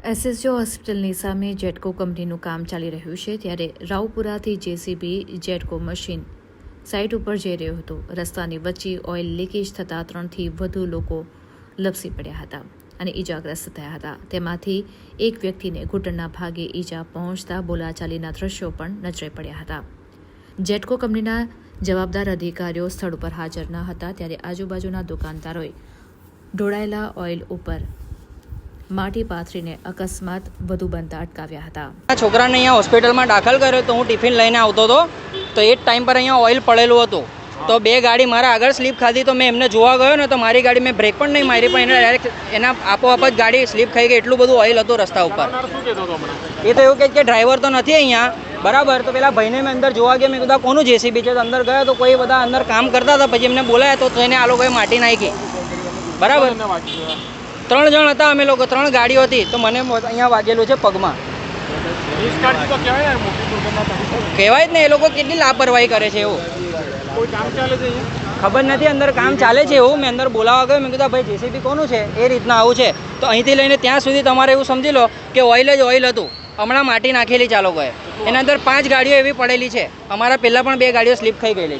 એસએસજો હોસ્પિટલની સામે જેટકો કંપનીનું કામ ચાલી રહ્યું છે ત્યારે રાવપુરાથી જેસીબી જેટકો મશીન સાઇટ ઉપર જઈ રહ્યું હતું. રસ્તાની વચ્ચે ઓઇલ લીકેજ થતાં ત્રણથી વધુ લોકો લપસી પડ્યા હતા અને ઈજાગ્રસ્ત થયા હતા. તેમાંથી એક વ્યક્તિને ઘૂંટણના ભાગે ઈજા પહોંચતા બોલાચાલીના દ્રશ્યો પણ નજરે પડ્યા હતા. જેટકો કંપનીના જવાબદાર અધિકારીઓ સ્થળ ઉપર હાજર ન હતા ત્યારે આજુબાજુના દુકાનદારોએ ઢોળાયેલા ઓઇલ ઉપર માટી પાથરીને અકસ્માત વધુ બનતા અટકાવ્યા હતા. છોકરાને અહીંયા હોસ્પિટલમાં દાખલ કર્યો તો હું ટિફિન લઈને આવતો હતો. તો એ જ ટાઈમ પર અહીંયા ઓઇલ પડેલું હતું. તો બે ગાડી મારા આગળ સ્લીપ ખાધી તો મેં એમને જોવા ગયો ને તો મારી ગાડી મેં બ્રેક પણ નહીં મારી, પણ એને ડાયરેક્ટ એના આપોઆપ જ ગાડી સ્લીપ ખાઈ ગઈ, એટલું બધું ઓઇલ હતું રસ્તા ઉપર. એ તો એવું કહે કે ડ્રાઈવર તો નથી અહીંયા. બરાબર, તો પેલા ભાઈને મેં અંદર જોવા ગયા, મેં કીધું કોનું જેસીબી છે? અંદર ગયો તો કોઈ બધા અંદર કામ કરતા હતા, પછી એમને બોલાયા તો એને આ લોકોએ માટી નાખી. બરાબર. ત્રણ જણ હતા, અમે લોકો ત્રણ ગાડીઓ હતી. તો મને અહીંયા વાગેલું છે પગમાં. કહેવાય જ ને, એ લોકો કેટલી લાપરવાહી કરે છે એવું. ખબર નથી અંદર કામ ચાલે છે એવું? મેં અંદર બોલાવવા ગયો, મેં કીધું ભાઈ જેસીબી કોનું છે? એ રીતના આવું છે. તો અહીંથી લઈને ત્યાં સુધી તમારે એવું સમજી લો કે ઓઇલ જ ઓઇલ હતું. હમણાં માટી નાખેલી ચાલો ગયે એના અંદર પાંચ ગાડીઓ એવી પડેલી છે. અમારા પહેલાં પણ બે ગાડીઓ સ્લીપ થઈ ગયેલી છે.